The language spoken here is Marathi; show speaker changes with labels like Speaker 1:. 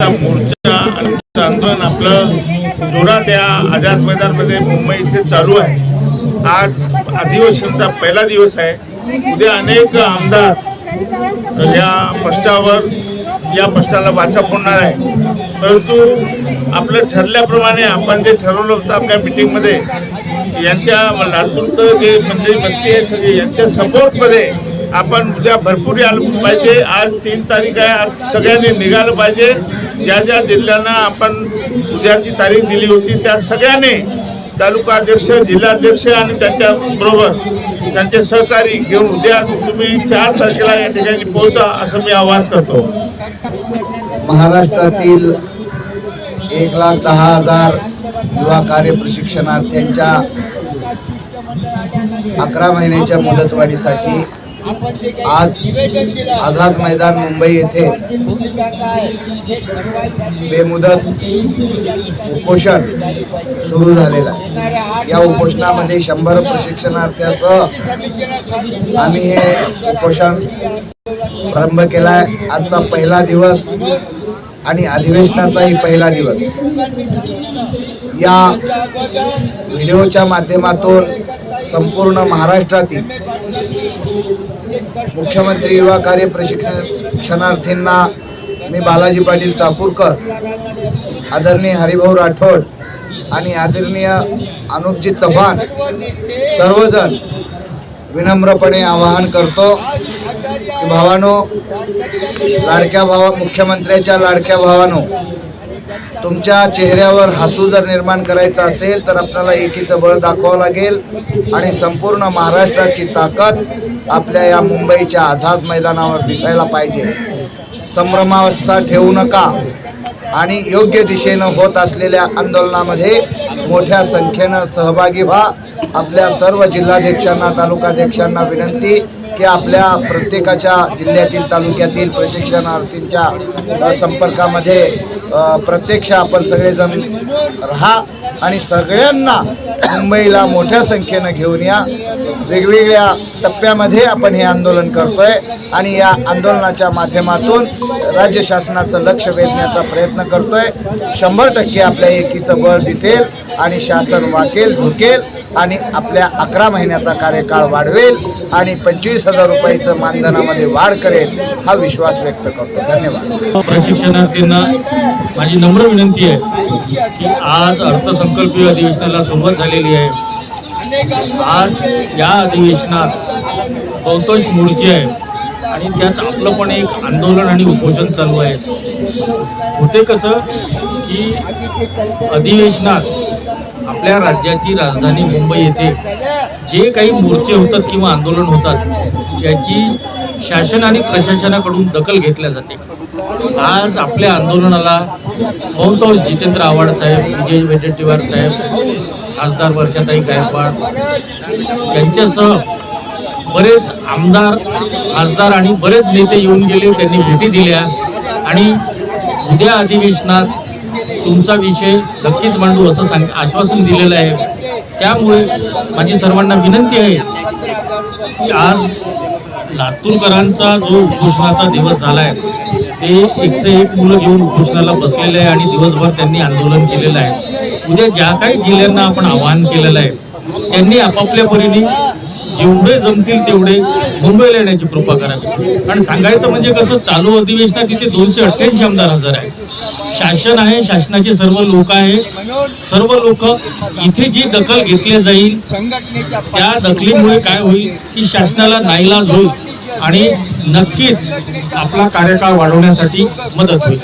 Speaker 1: मोर्चा आंदोलन आपलं जोरात या आझाद मैदानमध्ये मुंबई इथे चालू आहे. आज अधिवेशनचा पहिला दिवस आहे. उद्या अनेक आमदार या पष्टावर या पष्टाला वाचा फोडणार आहे परंतु आपलं ठरल्याप्रमाणे आपण जे ठरवलं होतं आपल्या मिटिंगमध्ये यांच्या लातूरचं जे मंडळी बसली आहे सगळी यांच्या सपोर्टमध्ये आपण उद्या भरपूर यायला पाहिजे. आज तीन तारीख आहे. सगळ्यांनी निघालं पाहिजे. ज्या ज्या जिल्ह्यांना आपण उद्याची तारीख दिली होती त्या सगळ्यांनी तालुका अध्यक्ष जिल्हाध्यक्ष आणि त्यांच्या बरोबर त्यांचे सहकारी घेऊन उद्या तुम्ही चार तारखेला या ठिकाणी पोहोचा असं मी आवाहन करतो.
Speaker 2: महाराष्ट्रातील एक लाख दहा हजार युवा कार्य प्रशिक्षणार्थ्यांच्या अकरा महिन्याच्या मुदतवाढीसाठी आज आझाद मैदान मुंबई येथे बेमुदत उपोषण सुरू झालेलं आहे. या उपोषणामध्ये शंभर प्रशिक्षणार्थ्यासह आम्ही हे उपोषण प्रारंभ केला आहे आजचा पहिला दिवस आणि अधिवेशनाचाही पहिला दिवस. या व्हिडिओच्या माध्यमातून संपूर्ण महाराष्ट्रातील मुख्यमंत्री युवा कार्य प्रशिक्षणार्थींना मी बालाजी पाटील चाकूरकर आदरणीय हरिभाऊ राठोड आणि आदरणीय अनुपजी चव्हाण सर्वजण विनम्रपणे आवाहन करतो की भावानो लाडक्या भावा मुख्यमंत्र्याच्या लाडक्या भावानो तुमच्या चेहऱ्यावर हसू जर निर्माण करायचं असेल तर आपल्याला एकीचं बळ दाखवावं लागेल. आणि संपूर्ण महाराष्ट्राची ताकद आपल्या या मुंबईच्या आझाद मैदानावर दिसायला पाहिजे. संभ्रमावस्था ठेवू नका. आणि योग्य दिशेनं होत असलेल्या आंदोलनामध्ये मोठ्या संख्येनं सहभागी व्हा. आपल्या सर्व जिल्हाध्यक्षांना तालुकाध्यक्षांना विनंती की आपल्या प्रत्येकाच्या जिल्ह्यातील तालुक्यातील प्रशिक्षणार्थींच्या संपर्कामध्ये प्रत्यक्ष आपण सगळेजण राहा आणि सगळ्यांना मुंबईला मोठ्या संख्येनं घेऊन या. वेगवेगळ्या टप्प्यामध्ये आपण हे आंदोलन करतोय आणि या आंदोलनाच्या माध्यमातून राज्य शासनाचं लक्ष वेधण्याचा प्रयत्न करतोय. शंभर टक्के आपल्या एकीचं बळ दिसेल आणि शासन वाकेल झुकेल आणि आपल्या अकरा महिन्याचा कार्यकाळ वाढवेल आणि पंचवीस हजार रुपयाचं मानधनामध्ये वाढ करेल हा विश्वास व्यक्त करतो. धन्यवाद.
Speaker 3: प्रशिक्षणार्थींना माझी नम्र विनंती आहे की आज अर्थसंकल्पीय अधिवेशनाला सुरुवात झालेली आहे. आज या अधिवेशनात बहुतांश मोर्चे आहे आणि त्यात आपलं पण एक आंदोलन आणि उपोषण चालू आहे. होते कसं की अधिवेशनात आपल्या राज्याची राजधानी मुंबई येथे जे काही मोर्चे होतात किंवा आंदोलन होतात याची शासन आणि प्रशासनाकडून दखल घेतल्या जाते. आज आपल्या आंदोलनाला बहुतांश जितेंद्र आव्हाड साहेब विजय वडेट्टीवार साहेब खासदार वर्षाताई गायकवाड यांच्यासह बरेच आमदार खासदार आणि बरेच नेते येऊन गेले त्यांनी भेटी दिल्या. आणि उद्या अधिवेशनात तुमचा विषय नक्कीच मांडू असं सांग आश्वासन दिलेलं आहे. त्यामुळे माझी सर्वांना विनंती आहे की आज लातूरकरांचा जो उपोषणाचा दिवस झाला आहे ते एकशे एक मुलं घेऊन उपोषणाला बसलेले आहे आणि दिवसभर त्यांनी आंदोलन केलेलं आहे. उद्या ज्या काही जिल्ह्यांना आपण आवाहन केलेलं आहे त्यांनी आपापल्या परीने जेवढे जमतील तेवढे मुंबईला येण्याची कृपा करावी. आणि सांगायचं म्हणजे कसं चालू अधिवेशनात तिथे दोनशे अठ्ठ्याऐंशी आमदार हजर आहे शासन आहे शासनाचे सर्व लोक आहे सर्व लोक इथे जी दखल घेतली जाईल त्या दखलीमुळे काय होईल की शासनाला नाईलाज होईल आणि नक्कीच आपला कार्यकाळ वाढवण्यासाठी मदत होईल.